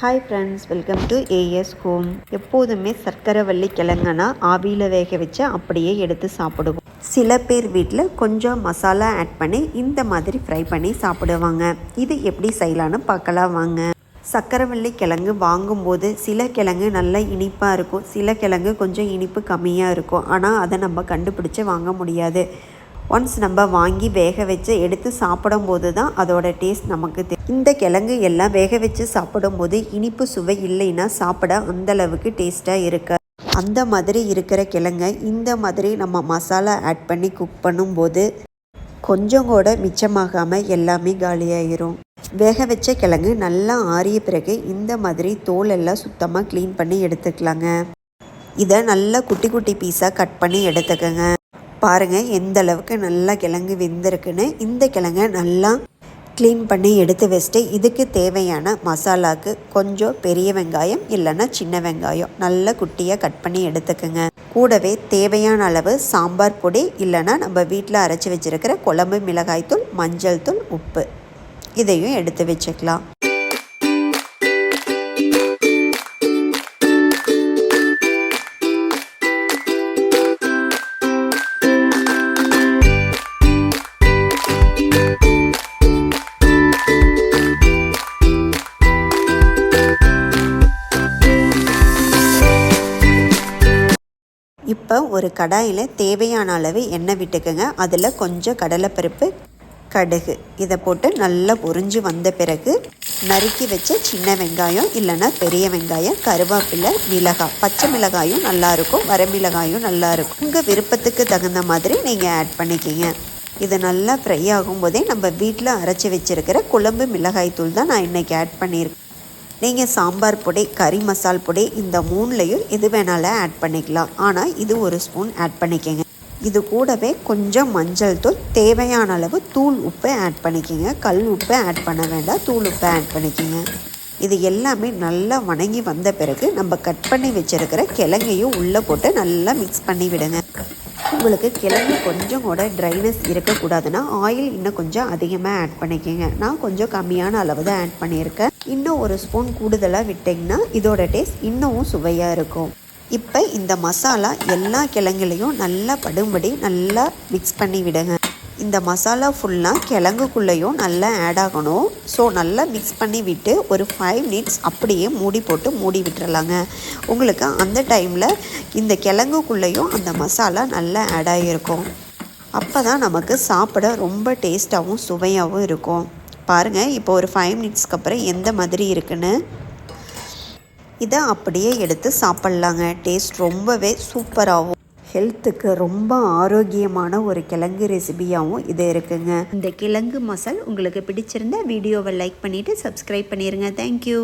Hi friends welcome to AS home எப்போதுமே சர்க்கரை வள்ளி கிழங்குனா ஆவியில் வேக வச்சு அப்படியே எடுத்து சாப்பிடுவோம். சில பேர் வீட்டில் கொஞ்சம் மசாலா ஆட் பண்ணி இந்த மாதிரி ஃப்ரை பண்ணி சாப்பிடுவாங்க. இது எப்படி செய்யலான்னு பார்க்கலாம் வாங்க. சக்கரவள்ளி கிழங்கு வாங்கும்போது சில கிழங்கு நல்லா இனிப்பாக இருக்கும். சில கிழங்கு கொஞ்சம் இனிப்பு கம்மியாக இருக்கும். ஆனால் அதை நம்ம கண்டுபிடிச்சு வாங்க முடியாது. ஒன்ஸ் நம்ம வாங்கி வேக வச்சு எடுத்து சாப்பிடும்போது தான் அதோட டேஸ்ட் நமக்கு தெரியும் இந்த கிழங்கு எல்லாம் வேக வச்சு சாப்பிடும்போது இனிப்பு சுவை இல்லைன்னா சாப்பிட அந்தளவுக்கு டேஸ்ட்டாக இருக்க. அந்த மாதிரி இருக்கிற கிழங்க இந்த மாதிரி நம்ம மசாலா ஆட் பண்ணி குக் பண்ணும்போது கொஞ்சம் கூட மிச்சமாகாமல் எல்லாமே காலியாயிரும். வேக வச்ச கிழங்கு நல்லா ஆறிய பிறகு இந்த மாதிரி தோல் எல்லாம் சுத்தமாக க்ளீன் பண்ணி எடுத்துக்கலாங்க. இதை நல்லா குட்டி குட்டி பீஸாக கட் பண்ணி எடுத்துக்கோங்க. பாருங்கள் எந்த அளவுக்கு நல்லா கிழங்கு வெந்திருக்குன்னு. இந்த கிழங்க நல்லா க்ளீன் பண்ணி எடுத்து வச்சுட்டு இதுக்கு தேவையான மசாலாவுக்கு கொஞ்சம் பெரிய வெங்காயம் இல்லைன்னா சின்ன வெங்காயம் நல்ல குட்டியாக கட் பண்ணி எடுத்துக்கோங்க. கூடவே தேவையான அளவு சாம்பார் பொடி இல்லைன்னா நம்ம வீட்டில் அரைச்சி வச்சுருக்கிற குழம்பு மிளகாய்த்தூள் மஞ்சள் தூள் உப்பு. இதையும் எடுத்து வச்சுக்கலாம். இப்போ ஒரு கடாயில் தேவையான அளவு எண்ணெய் விட்டுக்குங்க. அதில் கொஞ்சம் கடலைப்பருப்பு கடுகு. இதை போட்டு நல்லா பொறிஞ்சு வந்த பிறகு நறுக்கி வச்ச சின்ன வெங்காயம் இல்லைன்னா பெரிய வெங்காயம் கருவேப்பிலை மிளகாய். பச்சை மிளகாயும் நல்லாயிருக்கும் வரமிளகாயும் நல்லாயிருக்கும். உங்கள் விருப்பத்துக்கு தகுந்த மாதிரி நீங்கள் ஆட் பண்ணிக்கிங்க. இது நல்லா ஃப்ரை ஆகும்போதே நம்ம வீட்டில் அரைச்சி வச்சுருக்கிற குழம்பு மிளகாய் தூள் தான் நான் இன்றைக்கி ஆட் பண்ணியிருக்கேன். நீங்கள் சாம்பார் பொடி கறி மசால் பொடி இந்த மூணுலேயும் எது வேணாலும் ஆட் பண்ணிக்கலாம். ஆனால் இது ஒரு ஸ்பூன் ஆட் பண்ணிக்கோங்க. இது கூடவே கொஞ்சம் மஞ்சள் தூள் தேவையான அளவு தூள் உப்பு ஆட் பண்ணிக்கோங்க. கல் உப்பு ஆட் பண்ண வேண்டாம் தூள் உப்பு ஆட் பண்ணிக்கோங்க. இது எல்லாமே நல்லா வணங்கி வந்த பிறகு நம்ம கட் பண்ணி வச்சுருக்கிற கிழங்கையும் உள்ளே போட்டு நல்லா மிக்ஸ் பண்ணி விடுங்க. உங்களுக்கு கிழங்கு கொஞ்சம் கூட ட்ரைனஸ் இருக்கக்கூடாதுன்னா ஆயில் இன்னும் கொஞ்சம் அதிகமாக ஆட் பண்ணிக்கோங்க. நான் கொஞ்சம் கம்மியான அளவு தான் ஆட் பண்ணியிருக்கேன். இன்னும் ஒரு ஸ்பூன் கூடுதலாக விட்டிங்கன்னா இதோட டேஸ்ட் இன்னமும் சுவையாக இருக்கும். இப்போ இந்த மசாலா எல்லா கிழங்குலையும் நல்லா படும்படி நல்லா மிக்ஸ் பண்ணி விடுங்க. இந்த மசாலா ஃபுல்லாக கிழங்குக்குள்ளேயும் நல்லா ஆட் ஆகணும். ஸோ நல்லா மிக்ஸ் பண்ணி விட்டு ஒரு ஃபைவ் மினிட்ஸ் அப்படியே மூடி போட்டு மூடி விட்டுறலாங்க. உங்களுக்கு அந்த டைமில் இந்த கிழங்குக்குள்ளேயும் அந்த மசாலா நல்லா ஆட் ஆகியிருக்கும். அப்போ தான் நமக்கு சாப்பிட ரொம்ப டேஸ்ட்டாகவும் சுவையாகவும் இருக்கும். பாருங்கள் இப்போ ஒரு ஃபைவ் மினிட்ஸ்க்கு அப்புறம் எந்த மாதிரி இருக்குன்னு. இதை அப்படியே எடுத்து சாப்பிட்லாங்க. டேஸ்ட் ரொம்பவே சூப்பராகவும் ஹெல்த்துக்கு ரொம்ப ஆரோக்கியமான ஒரு கிழங்கு ரெசிபியாகவும் இது இருக்குங்க. இந்த கிழங்கு மசால் உங்களுக்கு பிடிச்சிருந்தா வீடியோவை லைக் பண்ணிவிட்டு சப்ஸ்கிரைப் பண்ணிடுங்க தேங்க்யூ